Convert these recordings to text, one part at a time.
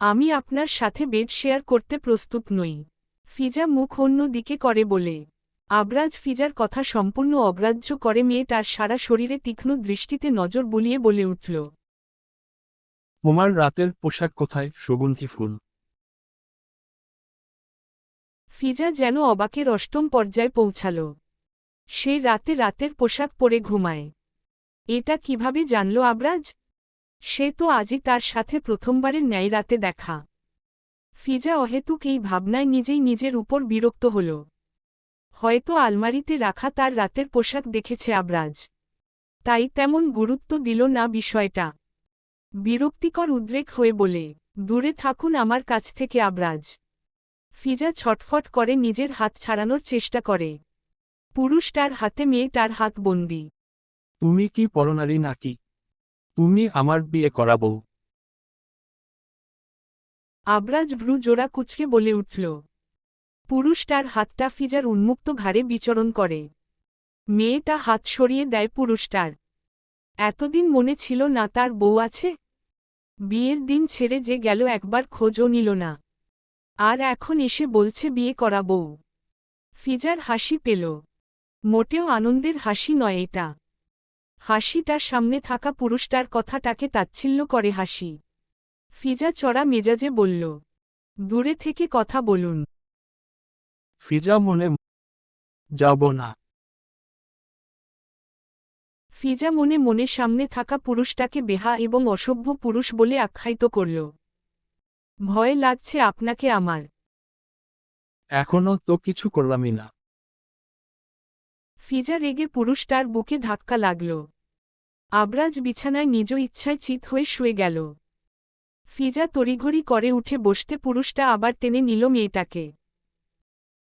আমি আপনার সাথে বেড শেয়ার করতে প্রস্তুত নই। ফিজা মুখ অন্য দিকে করে বলে আবরাজ ফিজার কথা সম্পূর্ণ অগ্রাহ্য করে মেয়ে তার সারা শরীরে তীক্ষ্ণ দৃষ্টিতে নজর বুলিয়ে বলে উঠল তোমার রাতের পোশাক কোথায় সুগন্ধি ফুল? ফিজা যেন অবাকের অষ্টম পর্যায়ে পৌঁছাল। সে রাতে রাতের পোশাক পরে ঘুমায়। এটা কীভাবে জানল আবরাজ? সে তো আজই তার সাথে প্রথমবারের ন্যায় রাতে দেখা। ফিজা অহেতুক এই ভাবনায় নিজেই নিজের উপর বিরক্ত হল। হয়তো আলমারিতে রাখা তার রাতের পোশাক দেখেছে আবরাজ। তাই তেমন গুরুত্ব দিল না বিষয়টা। বিরক্তিকর উদ্রেক হয়ে বলে, দূরে থাকুন আমার কাছ থেকে আবরাজ। ফিজা ছটফট করে নিজের হাত ছাড়ানোর চেষ্টা করে। পুরুষটার হাতে মেয়েটার হাত বন্দি। তুমি কি পরনারী নাকি? তুমি আমার বিয়ে করাবো। আবরাজ ভ্রু জোড়া কুচকে বলে উঠল। পুরুষটার হাতটা ফিজার উন্মুক্ত ঘাড়ে বিচরণ করে। মেয়েটা হাত সরিয়ে দেয় পুরুষটার এতদিন মনে ছিল না তার বউ আছে। বিয়ের দিন ছেড়ে যে গেল একবার খোঁজও নিল না। আর এখন এসে বলছে বিয়ে করা বউ ফিজার হাসি পেল। মোটেও আনন্দের হাসি নয় এটা। হাসিটার সামনে থাকা পুরুষটার কথাটাকে তাচ্ছিল্য করে হাসি। ফিজা চড়া মেজাজে বলল দূরে থেকে কথা বলুন। ফিজা মনে যাব না। ফিজা মনে মনে সামনে থাকা পুরুষটাকে বেহা এবং অসভ্য পুরুষ বলে আখ্যায়িত করল ভয় লাগছে আপনাকে আমার। এখনও তো কিছু করলামই না। ফিজা রেগে পুরুষটার বুকে ধাক্কা লাগল। আবরাজ বিছানায় নিজ ইচ্ছায় চিত হয়ে শুয়ে গেল। ফিজা তড়িঘড়ি করে উঠে বসতে পুরুষটা আবার টেনে নিল মেয়েটাকে।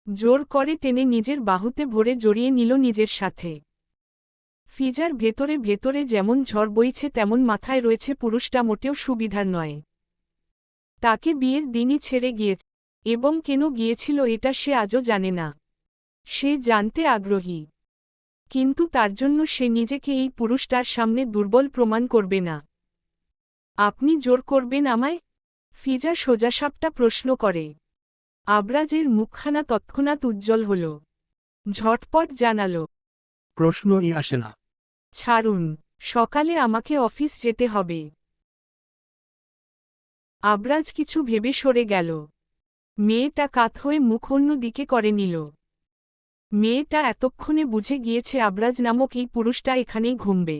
জোর করে টেনে নিজের বাহুতে ভরে জড়িয়ে নিল নিজের সাথে। ফিজার ভেতরে ভেতরে যেমন ঝড় বইছে তেমন মাথায় রয়েছে পুরুষটা মোটেও সুবিধার নয়। তাকে বিয়ের দিনই ছেড়ে গিয়েছে, এবং কেন গিয়েছিল এটা সে আজও জানে না। সে জানতে আগ্রহী। কিন্তু তার জন্য সে নিজেকে এই পুরুষটার সামনে দুর্বল প্রমাণ করবে না। আপনি জোর করবেন আমায়? ফিজা সোজাসাপটা প্রশ্ন করে। আবরাজের মুখখানা তৎক্ষণাৎ উজ্জ্বল হল। ঝটপট জানাল প্রশ্নই আসে না। ছাড়ুন সকালে আমাকে অফিস যেতে হবে। আবরাজ কিছু ভেবে সরে গেল। মেয়েটা কাত হয়ে মুখ অন্য দিকে করে নিল। মেয়েটা এতক্ষণে বুঝে গিয়েছে আবরাজ নামক এই পুরুষটা এখানেই ঘুমবে।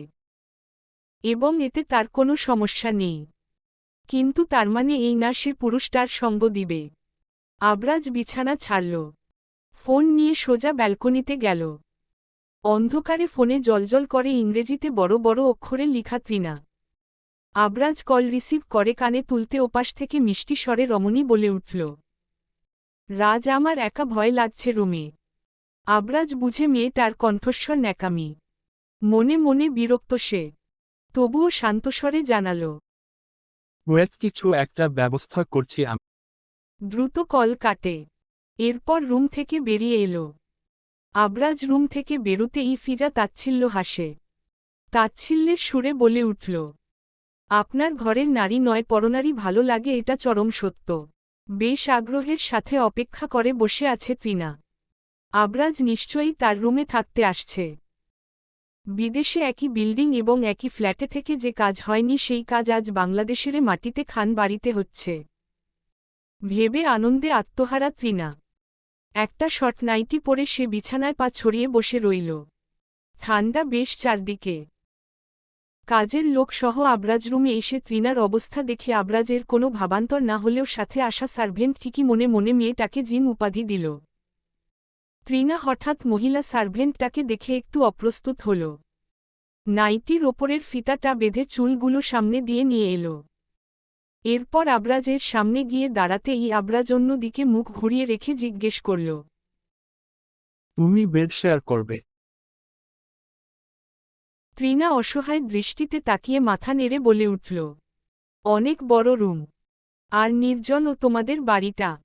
এবং এতে তার কোনো সমস্যা নেই। কিন্তু তার মানে এই না সে পুরুষটার সঙ্গ দিবে। আবরাজ বিছানা ছাড়ল। ফোন নিয়ে সোজা ব্যালকনিতে গেল। অন্ধকারে ফোনে জলজল করে ইংরেজিতে বড় বড় অক্ষরে লিখা ত্রিনা। আবরাজ কল রিসিভ করে কানে তুলতে ওপাশ থেকে মিষ্টি স্বরে রমণী বলে উঠল, রাজ, আমার একা ভয় লাগছে রুমে। আবরাজ বুঝে মেয়েটার কণ্ঠস্বর ন্যাকামি। মনে মনে বিরক্ত সে। তবুও শান্তস্বরে জানাল ওয়েট কিছু একটা ব্যবস্থা করছি আমি দ্রুত কল কাটে। এরপর রুম থেকে বেরিয়ে এলো। আবরাজ রুম থেকে বেরুতেই ফিজা তাচ্ছিল্য হাসে। তাচ্ছিল্যের সুরে বলে উঠল আপনার ঘরের নারী নয় পরনারী ভালো লাগে এটা চরম সত্য। বেশ আগ্রহের সাথে অপেক্ষা করে বসে আছে তৃণা আবরাজ নিশ্চয়ই তার রুমে থাকতে আসছে। বিদেশে একই বিল্ডিং এবং একই ফ্ল্যাটে থেকে যে কাজ হয়নি সেই কাজ আজ বাংলাদেশের মাটিতে খান বাড়িতে হচ্ছে। ভেবে আনন্দে আত্মহারা তৃণা একটা শর্ট নাইটি পরে সে বিছানায় পা ছড়িয়ে বসে রইল। ঠান্ডা বেশ চারদিকে। কাজের লোকসহ আবরাজ রুমে এসে তৃণার অবস্থা দেখে আবরাজের কোনো ভাবান্তর না হলেও সাথে আসা সার্ভেন্ট ঠিকই মনে মনে মেয়েটাকে জিন উপাধি দিল। তৃণা হঠাৎ মহিলা সার্ভেন্টটাকে দেখে একটু অপ্রস্তুত হল। নাইটির ওপরের ফিতাটা বেঁধে চুলগুলো সামনে দিয়ে নিয়ে এলো। এরপর আবরাজের সামনে গিয়ে দাঁড়াতেই আবরাজ অন্য দিকে মুখ ঘুরিয়ে রেখে জিজ্ঞেস করল। তুমি বেড শেয়ার করবে। তৃণা অসহায় দৃষ্টিতে তাকিয়ে মাথা নেড়ে বলে উঠল। অনেক বড় রুম। আর নির্জন ও তোমাদের বাড়িটা।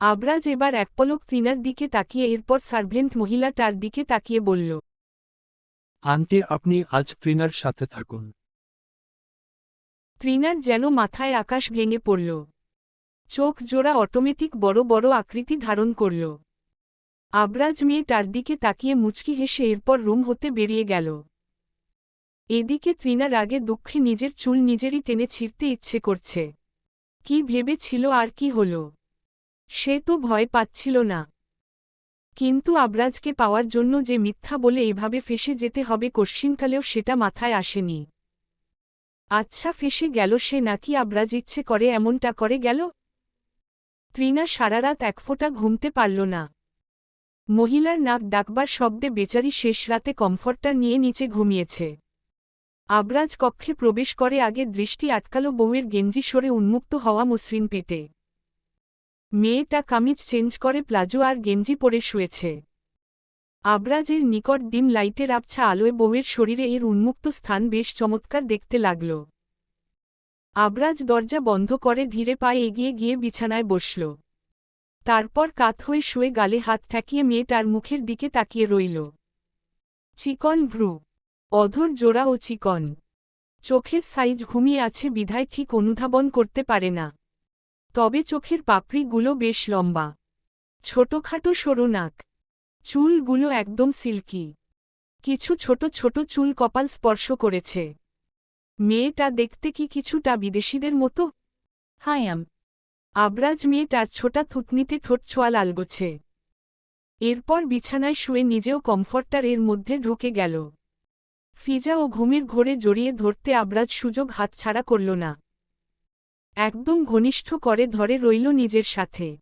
আবরাজ এবার একপলক তৃণার দিকে তাকিয়ে এরপর সার্ভেন্ট মহিলা মহিলাটার দিকে তাকিয়ে বলল আন্টি আপনি আজ ট্রিনার সাথে থাকুন। ত্রিনার যেন মাথায় আকাশ ভেঙে পড়ল। চোখ জোড়া অটোমেটিক বড় বড় আকৃতি ধারণ করল। আবরাজ মেয়েটার দিকে তাকিয়ে মুচকি হেসে এরপর রুম হতে বেরিয়ে গেল। এদিকে ত্রিনা আগে দুঃখে নিজের চুল নিজেরই টেনে ছিঁড়তে ইচ্ছে করছে। কি ভেবেছিল আর কি হল? সে তো ভয় পাচ্ছিল না। কিন্তু আবরাজকে পাওয়ার জন্য যে মিথ্যা বলে এভাবে ফেসে যেতে হবে কশ্চিনকালেও সেটা মাথায় আসেনি। আচ্ছা ফেসে গেল সে নাকি আবরাজ ইচ্ছে করে এমনটা করে গেল? ত্রিনা সারারাত এক ফোঁটা ঘুমতে পারল না। মহিলার নাক ডাকবার শব্দে বেচারি শেষ রাতে কমফর্টার নিয়ে নিচে ঘুমিয়েছে। আবরাজ কক্ষে প্রবেশ করে আগে দৃষ্টি আটকালো বউয়ের গেঞ্জি সরে উন্মুক্ত হওয়া মসৃণ পেটে। মেয়েটা কামিজ চেঞ্জ করে প্লাজো আর গেঞ্জি পরে শুয়েছে। আবরাজের নিকট ডিম লাইটের আবছা আলোয় বউয়ের শরীরে এর উন্মুক্ত স্থান বেশ চমৎকার দেখতে লাগল। আবরাজ দরজা বন্ধ করে ধীরে পায়ে এগিয়ে গিয়ে বিছানায় বসল। তারপর কাত হয়ে শুয়ে গালে হাত ঠেকিয়ে মেয়েটার মুখের দিকে তাকিয়ে রইল। চিকন ভ্রু, অধর জোড়া ও চিকন। চোখের সাইজ ঘুমিয়ে আছে বিধায় ঠিক অনুধাবন করতে পারে না। তবে চোখের পাপড়িগুলো বেশ লম্বা। ছোটখাটো সরু নাক। চুলগুলো একদম সিল্কি। কিছু ছোট ছোট চুল কপাল স্পর্শ করেছে। মেয়েটা দেখতে কি কিছুটা বিদেশিদের মতো? হায়াম আবরাজ মেয়েটার ছোটা থুতনিতে ঠোঁট ছোঁয়া লালগোছে। এরপর বিছানায় শুয়ে নিজেও কমফর্টার এর মধ্যে ঢুকে গেল। ফিজা ও ঘুমের ঘোরে জড়িয়ে ধরতে আবরাজ সুযোগ হাতছাড়া করল না। একদম ঘনিষ্ঠ করে ধরে রইল নিজের সাথে।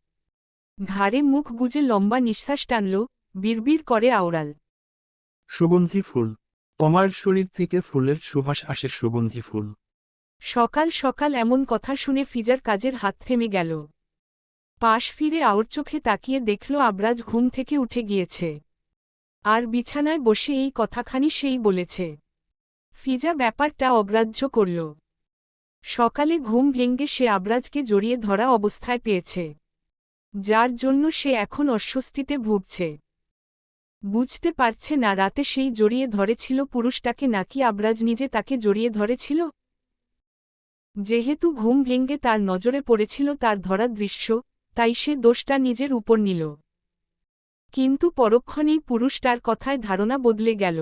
ঘাড়ে মুখ গুজে লম্বা নিঃশ্বাস টানল বিড়বিড় করে আওড়াল। সুগন্ধি ফুল। তোমার শরীর থেকে ফুলের সুবাস আসে সুগন্ধি ফুল। সকাল সকাল এমন কথা শুনে ফিজার কাজের হাত থেমে গেল। পাশ ফিরে আওর চোখে তাকিয়ে দেখল আবরাজ ঘুম থেকে উঠে গিয়েছে। আর বিছানায় বসে এই কথাখানি সেই বলেছে। ফিজা ব্যাপারটা অগ্রাহ্য করল। সকালে ঘুম ভেঙ্গে সে আবরাজকে জড়িয়ে ধরা অবস্থায় পেয়েছে, যার জন্য সে এখন অস্বস্তিতে ভুগছে। বুঝতে পারছে না রাতে সেই জড়িয়ে ধরেছিল পুরুষটাকে নাকি আবরাজ নিজে তাকে জড়িয়ে ধরেছিল? যেহেতু ঘুম ভেঙ্গে তার নজরে পড়েছিল তার ধরা দৃশ্য, তাই সে দোষটা নিজের উপর নিল। কিন্তু পরক্ষণেই পুরুষটার কথায় ধারণা বদলে গেল।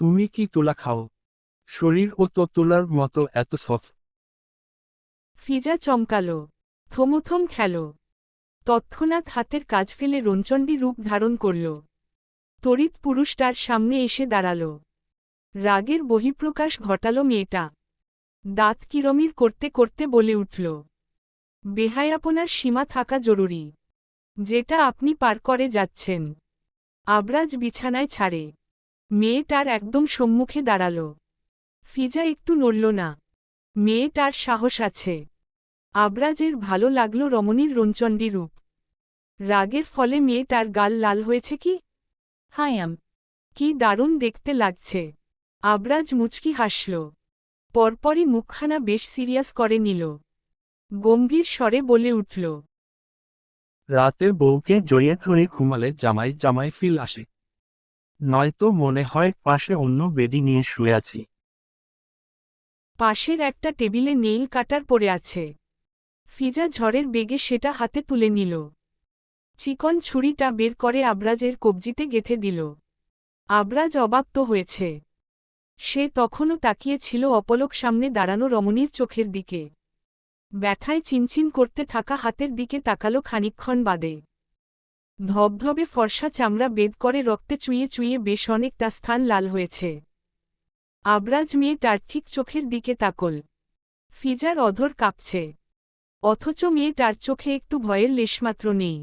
তুমি কি তোলা খাও? শরীর ও তো তোলার মতো এত সফট। ফিজা চমকাল। থমথম খেল। তৎক্ষণাৎ হাতের কাজ ফেলে রঞ্চণ্ডী রূপ ধারণ করল। তড়িৎ পুরুষটার সামনে এসে দাঁড়াল। রাগের বহিঃপ্রকাশ ঘটাল মেয়েটা। দাঁত কিরমির করতে করতে বলে উঠল, বেহায়াপনার সীমা থাকা জরুরি। যেটা আপনি পার করে যাচ্ছেন। আবরাজ বিছানায় ছাড়ে। মেয়েটার একদম সম্মুখে দাঁড়াল। ফিজা একটু নড়ল না। মেয়েটার সাহস আছে। আবরাজের ভালো লাগল রমণীর রঞ্চণ্ডী রূপ। রাগের ফলে মেয়েটার গাল লাল হয়েছে কি? হায়াম কি দারুণ দেখতে লাগছে। আবরাজ মুচকি হাসল। পরপরই মুখখানা বেশ সিরিয়াস করে নিল। গম্ভীর স্বরে বলে উঠল, রাতে বউকে জড়িয়ে ধরে ঘুমালে জামাই জামাই ফিল আসে। নয়তো মনে হয় পাশে অন্য বেদি নিয়ে শুয়ে আছি। পাশের একটা টেবিলে নেইল কাটার পড়ে আছে। ফিজা ঝড়ের বেগে সেটা হাতে তুলে নিল। চিকন ছুরিটা বের করে আবরাজের কবজিতে গেথে দিল। আবরাজ অবাক তো হয়েছে। সে তখনও তাকিয়েছিল অপলক সামনে দাঁড়ানো রমণীর চোখের দিকে। ব্যথায় চিনচিন করতে থাকা হাতের দিকে তাকালো খানিকক্ষণ বাদে। ধবধবে ফর্সা চামড়া বেদ করে রক্তে চুইয়ে চুইয়ে বেশ অনেকটা স্থান লাল হয়েছে। আবরাজ মেয়েটার ঠিক চোখের দিকে তাকল। ফিজার অধর কাঁপছে। অথচ মেয়েটার চোখে একটু ভয়ের লেশমাত্র নেই।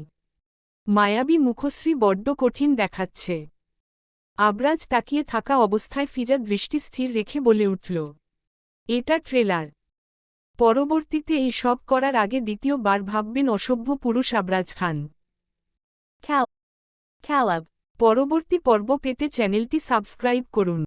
মায়াবী মুখশ্রী বড্ড কঠিন দেখাচ্ছে। আবরাজ তাকিয়ে থাকা অবস্থায় ফিজা দৃষ্টি স্থির রেখে বলে উঠল এটা ট্রেলার। পরবর্তীতে এই সব করার আগে দ্বিতীয়বার ভাববেন অসভ্য পুরুষ আবরাজ খান। পরবর্তী পর্ব পেতে চ্যানেলটি সাবস্ক্রাইব করুন।